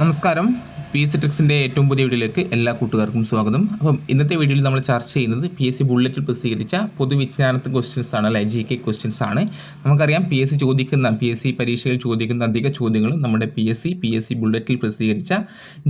നമസ്കാരം. P S C ട്രിക്സിന്റെ ഏറ്റവും പുതിയ വീഡിയോയിലേക്ക് എല്ലാ കൂട്ടുകാർക്കും സ്വാഗതം. അപ്പം ഇന്നത്തെ വീഡിയോയിൽ നമ്മൾ ചർച്ച ചെയ്യുന്നത് പി എസ് സി ബുള്ളറ്റിൽ പ്രസിദ്ധീകരിച്ച പൊതുവിജ്ഞാനത്തെ ക്വസ്റ്റ്യൻസ് ആണ് അല്ലെ ജി കെ ക്വസ്റ്റ്യൻസ് ആണ്. നമുക്കറിയാം പി എസ് സി ചോദിക്കുന്ന പി എസ് സി പരീക്ഷയിൽ ചോദിക്കുന്ന അധിക ചോദ്യങ്ങളും നമ്മുടെ P S C P S C ബുള്ളറ്റിൽ പ്രസിദ്ധീകരിച്ച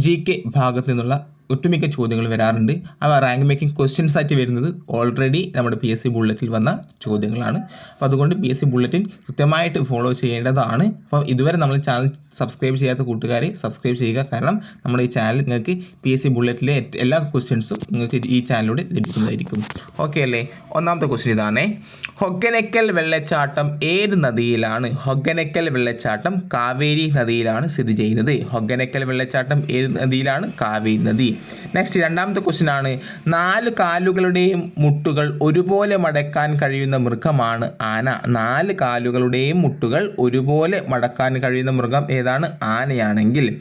ജി കെ ഭാഗത്ത് നിന്നുള്ള ഒട്ടുമിക്ക ചോദ്യങ്ങൾ വരാറുണ്ട്. അവ റാങ്ക് മേക്കിംഗ് ക്വസ്റ്റ്യൻസ് ആയിട്ട് വരുന്നത് ഓൾറെഡി നമ്മുടെ പി എസ് സി ബുള്ളറ്റിൽ വന്ന ചോദ്യങ്ങളാണ്. അപ്പോൾ അതുകൊണ്ട് പി എസ് സി ബുള്ളറ്റിൻ കൃത്യമായിട്ട് ഫോളോ ചെയ്യേണ്ടതാണ്. അപ്പോൾ ഇതുവരെ നമ്മൾ ചാനൽ സബ്സ്ക്രൈബ് ചെയ്യാത്ത കൂട്ടുകാരെ സബ്സ്ക്രൈബ് ചെയ്യുക. കാരണം നമ്മുടെ ഈ ചാനൽ നിങ്ങൾക്ക് പി എസ് സി ബുള്ളറ്റിലെ എല്ലാ ക്വസ്റ്റ്യൻസും നിങ്ങൾക്ക് ഈ ചാനലിലൂടെ ലഭിക്കുന്നതായിരിക്കും. ഓക്കെ അല്ലേ? ഒന്നാമത്തെ ക്വസ്റ്റ്യൻ ഇതാണേ. ഹൊഗനക്കൽ വെള്ളച്ചാട്ടം ഏത് നദിയിലാണ്? ഹൊഗനക്കൽ വെള്ളച്ചാട്ടം കാവേരി നദിയിലാണ് സ്ഥിതി ചെയ്യുന്നത്. ഹൊഗനക്കൽ വെള്ളച്ചാട്ടം ഏത് നദിയിലാണ്? കാവേരി നദി. നെക്സ്റ്റ് രണ്ടാമത്തെ ക്വസ്റ്റ്യൻ ആണ്. നാല് കാലുകളുടെയും മുട്ടുകൾ ഒരുപോലെ മടക്കാൻ കഴിയുന്ന മൃഗമാണ് ആന. നാല് കാലുകളുടെയും മുട്ടുകൾ ഒരുപോലെ മടക്കാൻ കഴിയുന്ന മൃഗം ഏതാണ്? ആനയാണെങ്കിൽ.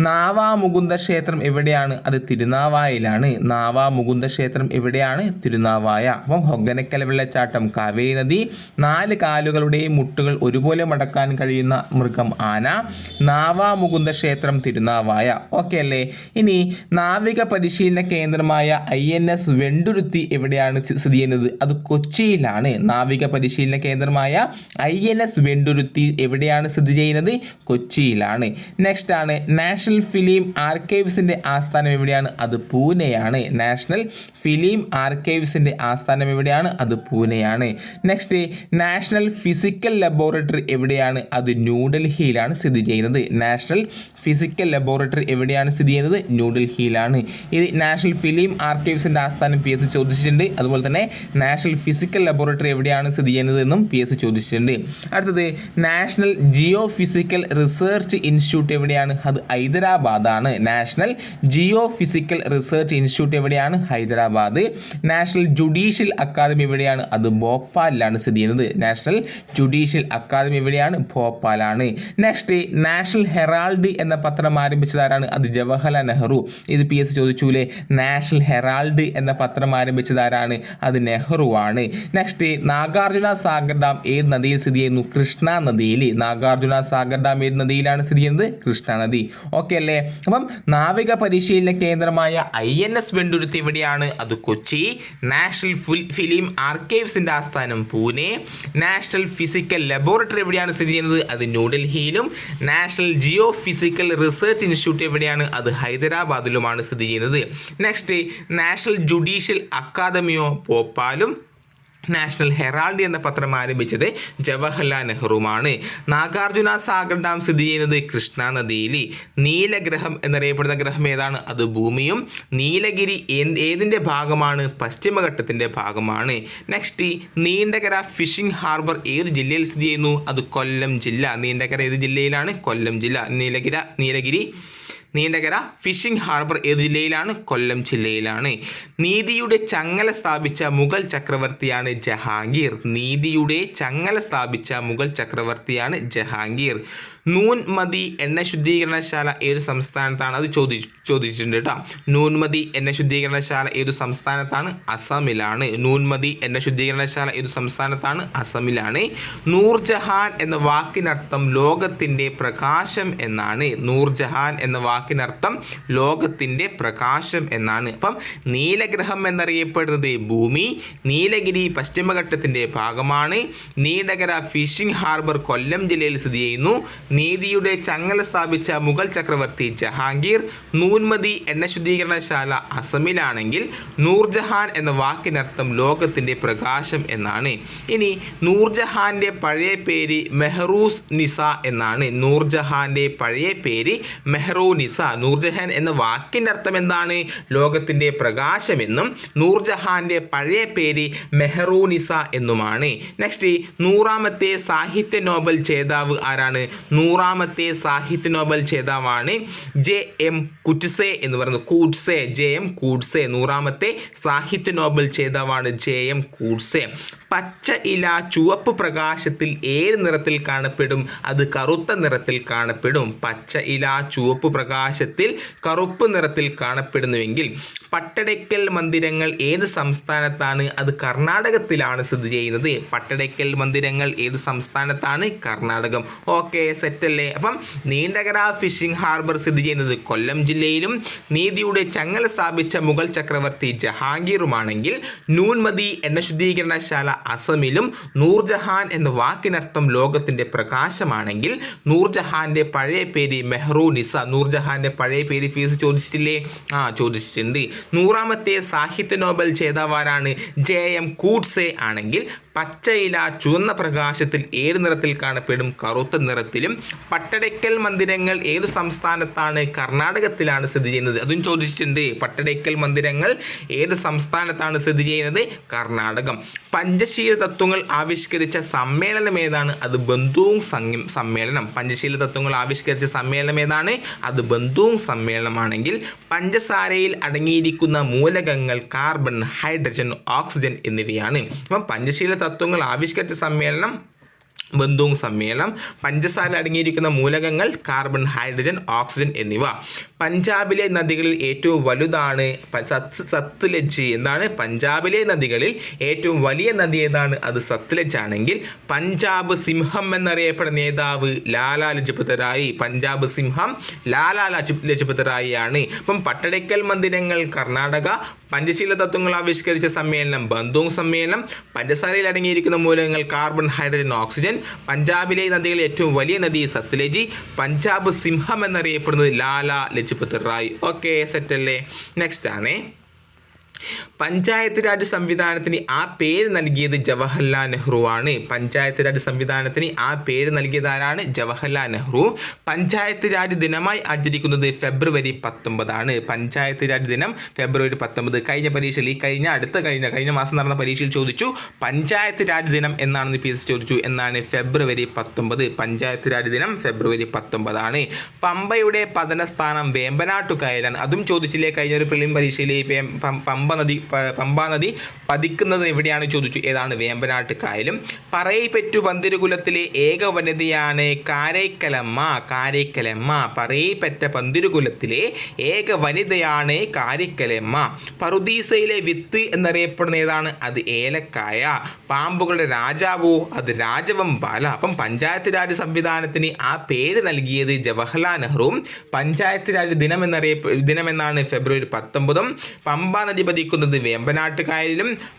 നാവാമുകുന്ദ ക്ഷേത്രം എവിടെയാണ്? അത് തിരുനാവായയിലാണ്. നാവാമുകുന്ദ ക്ഷേത്രം എവിടെയാണ്? തിരുനാവായ. അപ്പം ഹൊഗനക്കൽ വെള്ളച്ചാട്ടം കാവേരി നദി. നാല് കാലുകളുടെയും മുട്ടുകൾ ഒരുപോലെ മടക്കാൻ കഴിയുന്ന മൃഗം ആന. നാവാമുകുന്ദ ക്ഷേത്രം തിരുനാവായ. ഓക്കെ അല്ലേ? ഇനി നാവിക പരിശീലന കേന്ദ്രമായ ഐ എൻ എസ് വെണ്ടുരുത്തി എവിടെയാണ് സ്ഥിതി ചെയ്യുന്നത്? അത് കൊച്ചിയിലാണ്. നാവിക പരിശീലന കേന്ദ്രമായ ഐ എൻ എസ് വെണ്ടുരുത്തി എവിടെയാണ് സ്ഥിതി ചെയ്യുന്നത്? കൊച്ചിയിലാണ്. നെക്സ്റ്റ് ആണ്. നാഷണൽ ഫിലിം ആർക്കൈവ്സിന്റെ ആസ്ഥാനം എവിടെയാണ്? അത് പൂനെയാണ്. നാഷണൽ ഫിലിം ആർക്കൈവ്സിന്റെ ആസ്ഥാനം എവിടെയാണ്? അത് പൂനെയാണ്. നെക്സ്റ്റ് നാഷണൽ ഫിസിക്കൽ ലബോറട്ടറി എവിടെയാണ്? അത് ന്യൂഡൽഹിയിലാണ് സ്ഥിതി ചെയ്യുന്നത്. നാഷണൽ ഫിസിക്കൽ ലബോറട്ടറി എവിടെയാണ് സ്ഥിതി ചെയ്യുന്നത്? ന്യൂഡൽഹിയിലാണ്. ഇത് നാഷണൽ ഫിലിം ആർക്കൈവ്സിന്റെ ആസ്ഥാനം പി എസ് ചോദിച്ചിട്ടുണ്ട്. അതുപോലെ തന്നെ നാഷണൽ ഫിസിക്കൽ ലബോറട്ടറി എവിടെയാണ് സ്ഥിതി ചെയ്യുന്നത് എന്നും പി എസ് ചോദിച്ചിട്ടുണ്ട്. അടുത്തത് national geophysical research institute എവിടെയാണ്? അത് ഹൈദരാബാദാണ്. National geophysical research institute എവിടെയാണ്? ഹൈദരാബാദ്. നാഷണൽ ജുഡീഷ്യൽ അക്കാദമി എവിടെയാണ്? അത് ഭോപ്പാലിലാണ് സ്ഥിതി ചെയ്യുന്നത്. നാഷണൽ ജുഡീഷ്യൽ അക്കാദമി എവിടെയാണ്? ഭോപ്പാലാണ്. നെക്സ്റ്റ് നാഷണൽ ഹെറാൾഡ് എന്ന പത്രം ആരംഭിച്ചതാരാണ് അത് ജവഹർലാൽ നെഹ്റു. ഇത് പി എസ് ചോദിച്ചൂലേ? നാഷണൽ ഹെറാൾഡ് എന്ന പത്രം ആരംഭിച്ചത് ആരാണ്? അത് നെഹ്റു ആണ്. നെക്സ്റ്റ് നാഗാർജുന സാഗർ ഡാം ഏത് നദിയിൽ സ്ഥിതി ചെയ്യുന്നു? കൃഷ്ണ നദിയിൽ നാഗാർജുന സാഗർ ഡാം ഏത് നദിയിലാണ് സ്ഥിതി ചെയ്യുന്നത്? കൃഷ്ണ നദി. ഓക്കെ അല്ലേ? അപ്പം നാവിക പരിശീലന കേന്ദ്രമായ ഐ എൻ എസ് വെണ്ടുരുത്തി എവിടെയാണ്? അത് കൊച്ചി. നാഷണൽ ഫിലിം ആർക്കൈവ്സിന്റെ ആസ്ഥാനം പൂനെ. നാഷണൽ ഫിസിക്കൽ ലബോറട്ടറി എവിടെയാണ് സ്ഥിതി ചെയ്യുന്നത്? അത് ന്യൂഡൽഹിയിലും. National geophysical research institute എവിടെയാണ്? അത് ഹൈദരാബാദിലുമാണ് സ്ഥിതി ചെയ്യുന്നത്. നെക്സ്റ്റ് നാഷണൽ ജുഡീഷ്യൽ അക്കാദമിയോ ഭോപ്പാലും നാഷണൽ ഹെറാൾഡ് എന്ന പത്രം ആരംഭിച്ചത് ജവഹർലാൽ നെഹ്റുമാണ് നാഗാർജുന സാഗർ ഡാം സ്ഥിതി ചെയ്യുന്നത് കൃഷ്ണ നദിയിൽ നീലഗ്രഹം എന്നറിയപ്പെടുന്ന ഗ്രഹം ഏതാണ്? അത് ഭൂമിയും. നീലഗിരി ഏത് ഏതിന്റെ ഭാഗമാണ്? പശ്ചിമഘട്ടത്തിന്റെ ഭാഗമാണ്. നെക്സ്റ്റ് നീണ്ടകര ഫിഷിംഗ് ഹാർബർ ഏത് ജില്ലയിൽ സ്ഥിതി ചെയ്യുന്നു? അത് കൊല്ലം ജില്ല. നീണ്ടകര ഏത് ജില്ലയിലാണ്? കൊല്ലം ജില്ല. നീലഗിര നീലഗിരി. നീണ്ടകര ഫിഷിംഗ് ഹാർബർ ഏത് ജില്ലയിലാണ്? കൊല്ലം ജില്ലയിലാണ്. നീതിയുടെ ചങ്ങല സ്ഥാപിച്ച മുഗൾ ചക്രവർത്തിയാണ് ജഹാംഗീർ. നീതിയുടെ ചങ്ങല സ്ഥാപിച്ച മുഗൾ ചക്രവർത്തിയാണ് ജഹാംഗീർ. നൂൻമതി എണ്ണ ശുദ്ധീകരണശാല ഏത് സംസ്ഥാനത്താണ്? അത് ചോദി ചോദിച്ചിട്ടുണ്ട് കേട്ടോ. നൂൻമതി എണ്ണ ശുദ്ധീകരണശാല ഏത് സംസ്ഥാനത്താണ്? അസമിലാണ്. നൂൻമതി എണ്ണ ശുദ്ധീകരണശാല ഏത് സംസ്ഥാനത്താണ്? അസമിലാണ്. നൂർജഹാൻ എന്ന വാക്കിനർത്ഥം ലോകത്തിന്റെ പ്രകാശം എന്നാണ്. നൂർജഹാൻ എന്ന വാക്കിനർത്ഥം ലോകത്തിന്റെ പ്രകാശം എന്നാണ്. അപ്പം നീലഗ്രഹം എന്നറിയപ്പെടുന്നത് ഭൂമി നീലഗിരി പശ്ചിമഘട്ടത്തിന്റെ ഭാഗമാണ്. നീണ്ടകര ഫിഷിംഗ് ഹാർബർ കൊല്ലം ജില്ലയിൽ സ്ഥിതി ചെയ്യുന്നു. നീതിയുടെ ചങ്ങല സ്ഥാപിച്ച മുഗൾ ചക്രവർത്തി ജഹാംഗീർ നൂൻമതി എണ്ണ ശുദ്ധീകരണശാല അസമിലാണെങ്കിൽ നൂർജഹാൻ എന്ന വാക്കിനർത്ഥം ലോകത്തിന്റെ പ്രകാശം എന്നാണ്. ഇനി നൂർജഹാന്റെ പഴയ പേര് മെഹറൂസ് നിസ എന്നാണ്. നൂർജഹാന്റെ പഴയ പേര് മെഹ്റൂ നിസ. നൂർജഹാൻ എന്ന വാക്കിന്റെ അർത്ഥം എന്താണ്? ലോകത്തിന്റെ പ്രകാശമെന്നും നൂർജഹാന്റെ പഴയ പേര് മെഹ്റൂ നിസ എന്നുമാണ്. നെക്സ്റ്റ് നൂറാമത്തെ സാഹിത്യ നോബൽ ജേതാവ് ആരാണ്? നൂറാമത്തെ സാഹിത്യ നോബൽ ജേതാവാണ് ജെ എം കുറ്റ്സെ എന്ന് പറയുന്നത്. കൂട്ട്സെ ജെ എം കൂട്ട്സെ നൂറാമത്തെ സാഹിത്യ നോബൽ ജേതാവാണ് ജെ എം കൂട്ട്സെ പച്ച ഇല ചുവപ്പ് പ്രകാശത്തിൽ ഏത് നിറത്തിൽ കാണപ്പെടും? അത് കറുത്ത നിറത്തിൽ കാണപ്പെടും. പച്ച ഇല ചുവപ്പ് പ്രകാശത്തിൽ കറുപ്പ് നിറത്തിൽ കാണപ്പെടുന്നുവെങ്കിൽ പട്ടടയ്ക്കൽ മന്ദിരങ്ങൾ ഏത് സംസ്ഥാനത്താണ്? അത് കർണാടകത്തിലാണ് സ്ഥിതി ചെയ്യുന്നത്. പട്ടടയ്ക്കൽ മന്ദിരങ്ങൾ ഏത് സംസ്ഥാനത്താണ്? കർണാടകം. ഓക്കെ സെറ്റ് സെറ്റല്ലേ അപ്പം നീണ്ടകര ഫിഷിംഗ് ഹാർബർ സ്ഥിതി ചെയ്യുന്നത് കൊല്ലം ജില്ലയിലും നീതിയുടെ ചങ്ങല സ്ഥാപിച്ച മുഗൾ ചക്രവർത്തി ജഹാംഗീറുമാണെങ്കിൽ നൂൻമതി എണ്ണ ശുദ്ധീകരണശാല അസമിലും നൂർജഹാൻ എന്ന വാക്കിനർത്ഥം ലോകത്തിന്റെ പ്രകാശമാണെങ്കിൽ നൂർജഹാന്റെ പഴയ പേര് മെഹ്റൂ നിസ നൂർജഹാന്റെ പഴയ പേര് ഫീസ് ചോദിച്ചിട്ടില്ലേ? ആ ചോദിച്ചിട്ടുണ്ട്. നൂറാമത്തെ സാഹിത്യ നോബൽ ജേതാവാരാണ് ജെ എം കൂട്ട്സെ ആണെങ്കിൽ പച്ചയില ചുവന്ന പ്രകാശത്തിൽ ഏത് നിറത്തിൽ കാണപ്പെടും? കറുത്ത നിറത്തിലും. പട്ടടയ്ക്കൽ മന്ദിരങ്ങൾ ഏത് സംസ്ഥാനത്താണ്? കർണാടകത്തിലാണ് സ്ഥിതി ചെയ്യുന്നത്. അതും ചോദിച്ചിട്ടുണ്ട്. പട്ടടയ്ക്കൽ മന്ദിരങ്ങൾ ഏത് സംസ്ഥാനത്താണ് സ്ഥിതി ചെയ്യുന്നത്? കർണാടകം. പഞ്ചശീല തത്വങ്ങൾ ആവിഷ്കരിച്ച സമ്മേളനം ഏതാണ്? അത് ബന്ധുവും സംഘം സമ്മേളനം. പഞ്ചശീല തത്വങ്ങൾ ആവിഷ്കരിച്ച സമ്മേളനം ഏതാണ്? അത് ബന്ധുവും സമ്മേളനമാണെങ്കിൽ പഞ്ചസാരയിൽ അടങ്ങിയിരിക്കുന്ന മൂലകങ്ങൾ കാർബൺ ഹൈഡ്രജൻ ഓക്സിജൻ എന്നിവയാണ്. അപ്പം പഞ്ചശീല തത്വങ്ങൾ ആവിഷ്കരിച്ച സമ്മേളനം ബന്ധുവും സമ്മേളനം പഞ്ചസാര അടങ്ങിയിരിക്കുന്ന മൂലകങ്ങൾ കാർബൺ ഹൈഡ്രജൻ ഓക്സിജൻ എന്നിവ. പഞ്ചാബിലെ നദികളിൽ ഏറ്റവും വലുതാണ് സത്ലജ് എന്താണ്? പഞ്ചാബിലെ നദികളിൽ ഏറ്റവും വലിയ നദി ഏതാണ്? അത് സത്ലജ് ആണെങ്കിൽ പഞ്ചാബ് സിംഹം എന്നറിയപ്പെടുന്ന നേതാവ് ലാലാ ലജ്പത് റായി പഞ്ചാബ് സിംഹം ലാലാ ലജ്- ലജ്പത് റായി ആണ് ഇപ്പം പട്ടടയ്ക്കൽ മന്ദിരങ്ങൾ കർണാടക പഞ്ചശീല തത്വങ്ങൾ ആവിഷ്കരിച്ച സമ്മേളനം ബന്ധുവും സമ്മേളനം പഞ്ചസാരയിൽ അടങ്ങിയിരിക്കുന്ന മൂലകങ്ങൾ കാർബൺ ഹൈഡ്രജൻ ഓക്സിജൻ പഞ്ചാബിലെ നദികളിൽ ഏറ്റവും വലിയ നദി സത്ലജി പഞ്ചാബ് സിംഹം എന്നറിയപ്പെടുന്നത് ലാല ലജ്പത് റായ്. ഓക്കെ സെറ്റല്ലേ നെക്സ്റ്റ് ആണ്. പഞ്ചായത്ത് രാജ് സംവിധാനത്തിന് ആ പേര് നൽകിയത് ജവഹർലാൽ നെഹ്റു ആണ്. പഞ്ചായത്ത് രാജ് സംവിധാനത്തിന് ആ പേര് നൽകിയത് ആരാണ്? ജവഹർലാൽ നെഹ്റു. പഞ്ചായത്ത് രാജ് ദിനമായി ആചരിക്കുന്നത് ഫെബ്രുവരി പത്തൊമ്പതാണ്. പഞ്ചായത്ത് രാജ് ദിനം ഫെബ്രുവരി പത്തൊമ്പത്. കഴിഞ്ഞ പരീക്ഷയിൽ ഈ കഴിഞ്ഞ അടുത്ത കഴിഞ്ഞ കഴിഞ്ഞ മാസം നടന്ന പരീക്ഷയിൽ ചോദിച്ചു പഞ്ചായത്ത് രാജ് ദിനം എന്നാണെന്ന് പി എസ് ചോദിച്ചു. എന്നാണ് ഫെബ്രുവരി പത്തൊമ്പത്. പഞ്ചായത്ത് രാജ് ദിനം ഫെബ്രുവരി പത്തൊമ്പതാണ്. പമ്പയുടെ പതനസ്ഥാനം വേമ്പനാട്ടുകായലാണ്. അതും ചോദിച്ചില്ലേ? കഴിഞ്ഞ ഒരു പ്രിലിം പരീക്ഷയിൽ ഈ പേ- പം- നദി പമ്പാ നദി പതിക്കുന്നത് എവിടെയാണ് ചോദിച്ചു? ഏതാണ് വേമ്പനാട്ട് കായലും പറയിപ്പറ്റു പന്തിരുകുലത്തിലെ ഏക വനിതയാണ് കാരൈക്കലമ്മ. കാരൈക്കലമ്മ പറയിപ്പറ്റ പന്തിരുകുലത്തിലെ ഏക വനിതയാണ് കാരിക്കലമ്മ. പറുദീസയിലെ വിത്ത് എന്നറിയപ്പെടുന്ന ഏതാണ്? അത് ഏലക്കായ. പാമ്പുകളുടെ രാജാവോ? അത് രാജവമ്പാല അപ്പം പഞ്ചായത്ത് രാജ് സംവിധാനത്തിന് ആ പേര് നൽകിയത് ജവഹർലാൽ നെഹ്റുവും പഞ്ചായത്ത് രാജ് ദിനം എന്നറിയപ്പെ ദിനമെന്നാണ് ഫെബ്രുവരി പത്തൊമ്പതും. പമ്പ നദി പതിക്കുന്നത് വേമ്പനാട്ട്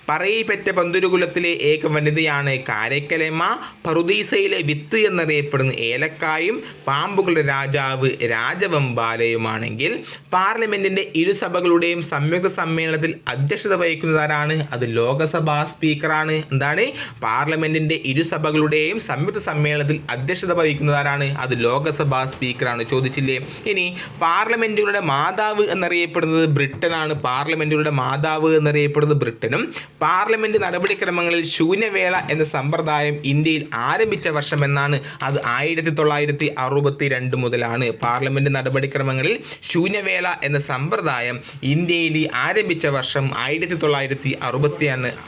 പറയപ്പെറ്റ പന്തുരുകുലത്തിലെ ഏക വനിതയാണ് കാരക്കലമ്മ. പറുദീസയിലെ വിത്ത് എന്നറിയപ്പെടുന്ന ഏലക്കായും പാമ്പുകളുടെ രാജാവ് രാജവമ്പാലയുമാണെങ്കിൽ പാർലമെന്റിന്റെ ഇരുസഭകളുടെയും സംയുക്ത സമ്മേളനത്തിൽ അധ്യക്ഷത വഹിക്കുന്നതാരാണ് അത് ലോകസഭാ സ്പീക്കറാണ്. എന്താണ്? പാർലമെന്റിന്റെ ഇരുസഭകളുടെയും സംയുക്ത സമ്മേളനത്തിൽ അധ്യക്ഷത വഹിക്കുന്നതാരാണ് അത് ലോകസഭാ സ്പീക്കറാണ്. ചോദിച്ചില്ലേ? ഇനി പാർലമെന്റുകളുടെ മാതാവ് എന്നറിയപ്പെടുന്നത് ബ്രിട്ടനാണ്. പാർലമെന്റുകളുടെ മാതാവ് എന്നറിയപ്പെടുന്നത് ബ്രിട്ടനും പാർലമെന്റ് നടപടിക്രമങ്ങളിൽ ശൂന്യവേള എന്ന സമ്പ്രദായം ഇന്ത്യയിൽ ആരംഭിച്ച വർഷം എന്നാണ് അത് ആയിരത്തി തൊള്ളായിരത്തി അറുപത്തി രണ്ട് മുതലാണ്. പാർലമെന്റ് നടപടിക്രമങ്ങളിൽ ശൂന്യവേള എന്ന സമ്പ്രദായം ഇന്ത്യയിൽ ആരംഭിച്ച വർഷം ആയിരത്തി തൊള്ളായിരത്തി അറുപത്തി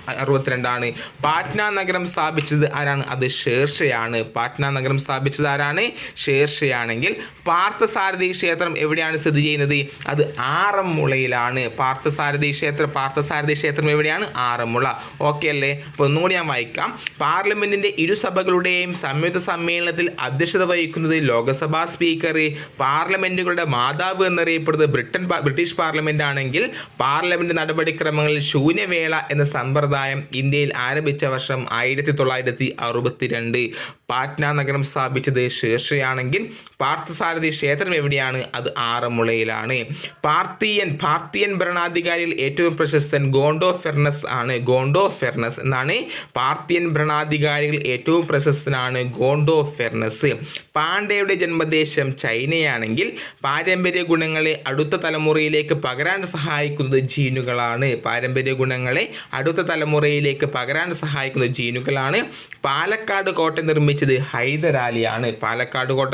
അറുപത്തിരണ്ടാണ്. പാറ്റ്ന നഗരം സ്ഥാപിച്ചത് ആരാണ്? അത് ഷേർഷയാണ്. പാറ്റ്ന നഗരം സ്ഥാപിച്ചത് ആരാണ്? ഷേർഷയാണെങ്കിൽ പാർത്ഥസാരഥി ക്ഷേത്രം എവിടെയാണ് സ്ഥിതി ചെയ്യുന്നത്? അത് ആറന്മുളയിലാണ്. പാർത്ഥസാരഥി ക്ഷേത്രം പാർത്ഥസാരഥി ക്ഷേത്രം എവിടെയാണ്? ആറന്മുള. ഓക്കെ അല്ലേ? അപ്പോൾ ഒന്നുകൂടി ഞാൻ വായിക്കാം. പാർലമെന്റിന്റെ ഇരുസഭകളുടെയും സംയുക്ത സമ്മേളനത്തിൽ അധ്യക്ഷത വഹിക്കുന്നത് ലോകസഭാ സ്പീക്കർ പാർലമെന്റുകളുടെ മാതാവ് എന്നറിയപ്പെടുന്നത് ബ്രിട്ടൻ ബ്രിട്ടീഷ് പാർലമെന്റ് ആണെങ്കിൽ പാർലമെന്റ് നടപടിക്രമങ്ങളിൽ ശൂന്യവേള എന്ന സമ്പ്രദായം ഇന്ത്യയിൽ ആരംഭിച്ച വർഷം ആയിരത്തി തൊള്ളായിരത്തി അറുപത്തിരണ്ട്. പാറ്റ്ന നഗരം സ്ഥാപിച്ചത് ഷേർഷയാണെങ്കിൽ പാർത്ഥസാരഥി ക്ഷേത്രം എവിടെയാണ്? അത് ആറന്മുളയിലാണ്. പാർത്തിയൻ പാർത്തിയൻ ഭരണാധികാരിയിൽ ഏറ്റവും പ്രശസ്തൻ ഗോണ്ടോ ഫെർണസ് ആണ്. ഗോണ്ടോ ഫെർണസ് എന്നാണ് പാർത്തിയൻ ഭരണാധികാരികൾ ഏറ്റവും പ്രശസ്തനാണ് ഗോണ്ടോ ഫെർണസ്. പാണ്ഡയുടെ ജന്മദേശം ചൈനയാണെങ്കിൽ പാരമ്പര്യ ഗുണങ്ങളെ അടുത്ത തലമുറയിലേക്ക് പകരാൻ സഹായിക്കുന്നത് ജീനുകളാണ്. പാരമ്പര്യ ഗുണങ്ങളെ അടുത്ത തലമുറയിലേക്ക് പകരാൻ സഹായിക്കുന്നത് ജീനുകളാണ്. പാലക്കാട് കോട്ട നിർമ്മിച്ചത് ഹൈദരാലിയാണ് പാലക്കാട് കോട്ട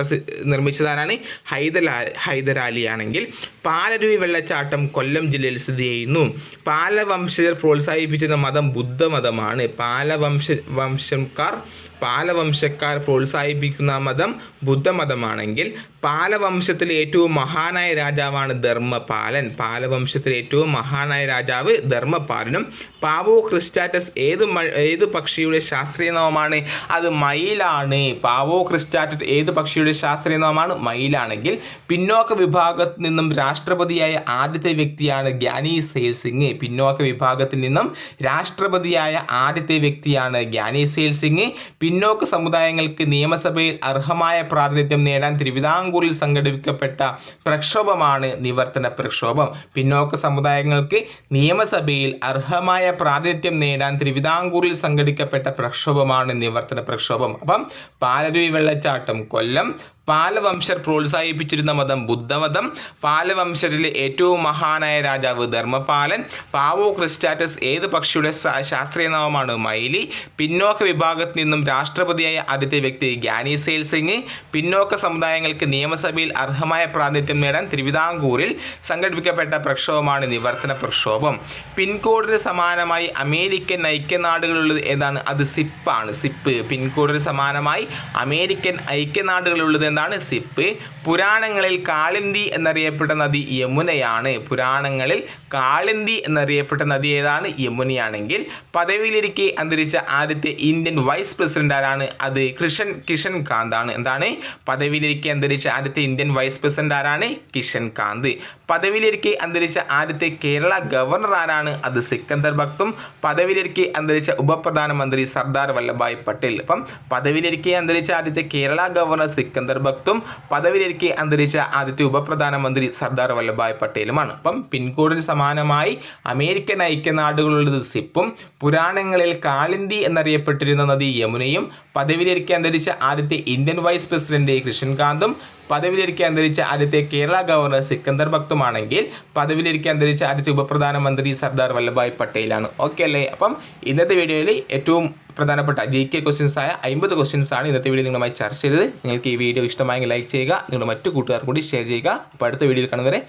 നിർമ്മിച്ചതാരാണ്? ഹൈദരാ ഹൈദരാലിയാണെങ്കിൽ പാലരുവി വെള്ളച്ചാട്ടം കൊല്ലം ജില്ലയിൽ സ്ഥിതി ചെയ്യുന്നു. പാലവംശജർ പ്രോത്സാഹിപ്പിച്ചിരുന്ന മതം ബുദ്ധമതമാണ്. പാലവംശ വംശക്കാർ പാലവംശക്കാർ പ്രോത്സാഹിപ്പിക്കുന്ന മതം ബുദ്ധമതമാണെങ്കിൽ പാലവംശത്തിലെ ഏറ്റവും മഹാനായ രാജാവാണ് ധർമ്മപാലൻ. പാലവംശത്തിലെ ഏറ്റവും മഹാനായ രാജാവ് ധർമ്മപാലനും. പാവോ ക്രിസ്റ്റാറ്റസ് ഏത് ഏത് പക്ഷിയുടെ ശാസ്ത്രീയ നാമമാണ്? അത് മയിലാണ് മയിലാണ്. പാവോ ക്രിസ്റ്റാറ്റഡ് ഏത് പക്ഷിയുടെ ശാസ്ത്രീയ നാമമാണ്? മയിലാണെങ്കിൽ പിന്നോക്ക വിഭാഗത്തിൽ നിന്നും രാഷ്ട്രപതിയായ ആദ്യത്തെ വ്യക്തിയാണ് ഗ്യാനി സെയിൽ സിംഗ് പിന്നോക്ക വിഭാഗത്തിൽ നിന്നും രാഷ്ട്രപതിയായ ആദ്യത്തെ വ്യക്തിയാണ് ഗ്യാനി സെയിൽ സിംഗ് പിന്നോക്ക സമുദായങ്ങൾക്ക് നിയമസഭയിൽ അർഹമായ പ്രാതിനിധ്യം നേടാൻ തിരുവിതാംകൂറിൽ സംഘടിപ്പിക്കപ്പെട്ട പ്രക്ഷോഭമാണ് നിവർത്തന പ്രക്ഷോഭം. പിന്നോക്ക സമുദായങ്ങൾക്ക് നിയമസഭയിൽ അർഹമായ പ്രാതിനിധ്യം നേടാൻ തിരുവിതാംകൂറിൽ സംഘടിപ്പിക്കപ്പെട്ട പ്രക്ഷോഭമാണ് നിവർത്തന പ്രക്ഷോഭം. അപ്പം പാലരുവി വെള്ളച്ചാട്ടം കൊല്ലം പാലവംശർ പ്രോത്സാഹിപ്പിച്ചിരുന്ന മതം ബുദ്ധമതം. പാലവംശരിലെ ഏറ്റവും മഹാനായ രാജാവ് ധർമ്മപാലൻ. പാവോ ക്രിസ്റ്റാറ്റസ് ഏത് പക്ഷിയുടെ ശാസ്ത്രീയനാമമാണ് ശാസ്ത്രീയ നാമമാണ് മൈലി. പിന്നോക്ക വിഭാഗത്തിൽ നിന്നും രാഷ്ട്രപതിയായ ആദ്യത്തെ വ്യക്തി ഗ്യാനി സെയിൽ സിംഗ്. പിന്നോക്ക സമുദായങ്ങൾക്ക് നിയമസഭയിൽ അർഹമായ പ്രാതിനിധ്യം നേടാൻ തിരുവിതാംകൂറിൽ സംഘടിപ്പിക്കപ്പെട്ട പ്രക്ഷോഭമാണ് നിവർത്തന പ്രക്ഷോഭം. പിൻകോഡിന് സമാനമായി അമേരിക്കൻ ഐക്യനാടുകളുള്ളത് ഏതാണ്? അത് സിപ്പാണ്. സിപ്പ്. പിൻകോഡിന് സമാനമായി അമേരിക്കൻ ഐക്യനാടുകളുള്ളത് എന്താണ് സിപ്പ്. പുരാണങ്ങളിൽ കാളിന്തി എന്നറിയപ്പെട്ട നദി യമുനയാണ്. പുരാണങ്ങളിൽ കാളിന്തി എന്നറിയപ്പെട്ട നദി ഏതാണ്? യമുനയാണെങ്കിൽ പദവിയിലിരിക്കെ അന്തരിച്ച ആദ്യത്തെ ഇന്ത്യൻ വൈസ് പ്രസിഡന്റ് ആരാണ്? അത് കിഷൻ കിഷൻ കാന്ത് ആണ്. എന്താണ്? പദവിയിലിരിക്കെ അന്തരിച്ച ആദ്യത്തെ ഇന്ത്യൻ വൈസ് പ്രസിഡന്റ് ആരാണ്? കിഷൻ കാന്ത്. പദവിയിലിരിക്കെ അന്തരിച്ച ആദ്യത്തെ കേരള ഗവർണർ ആരാണ്? അത് സിക്കന്ദർ ഭക്തും. പദവിയിലിരിക്കെ അന്തരിച്ച ഉപപ്രധാനമന്ത്രി സർദാർ വല്ലഭായ് പട്ടേൽ. അപ്പം പദവിയിലിരിക്കെ അന്തരിച്ച ആദ്യത്തെ കേരള ഗവർണർ സിക്കന്ദർ ഭക്തും പദവിയിലേക്ക് അന്തരിച്ച ആദ്യത്തെ ഉപപ്രധാനമന്ത്രി സർദാർ വല്ലഭായ് പട്ടേലുമാണ്. അപ്പം പിൻകോഡിന് സമാനമായി അമേരിക്കൻ ഐക്യനാടുകളുള്ളത് സിപ്പും പുരാണങ്ങളിൽ കാളിന്തി എന്നറിയപ്പെട്ടിരുന്ന നദി യമുനയും പദവിയിലേക്ക് അന്തരിച്ച ആദ്യത്തെ ഇന്ത്യൻ വൈസ് പ്രസിഡന്റ് കൃഷ്ണൻകാന്തും പദവിയിലേക്ക് അന്തരിച്ച ആദ്യത്തെ കേരള ഗവർണർ സിക്കന്ദർ ഭക്തുമാണെങ്കിൽ പദവിയിലേക്ക് അന്തരിച്ച ആദ്യത്തെ ഉപപ്രധാനമന്ത്രി സർദാർ വല്ലഭായ് പട്ടേലാണ്. ഓക്കെ അല്ലേ? അപ്പം ഇന്നത്തെ വീഡിയോയിൽ ഏറ്റവും പ്രധാനപ്പെട്ട ജി കെ ക്വസ്റ്റ്യൻസ് ആയ അമ്പത് ക്വസ്റ്റ്യൻസ് ആണ് ഇന്നത്തെ വീഡിയോ നിങ്ങളുമായി ചർച്ച ചെയ്തത്. നിങ്ങൾക്ക് ഈ വീഡിയോ ഇഷ്ടമായെങ്കിൽ ലൈക്ക് ചെയ്യുക. നിങ്ങളുടെ മറ്റു കൂട്ടുകാർ കൂടി ഷെയർ ചെയ്യുക. അപ്പോൾ അടുത്ത വീഡിയോയിൽ കാണുന്നവരെ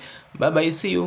ബൈ സി യു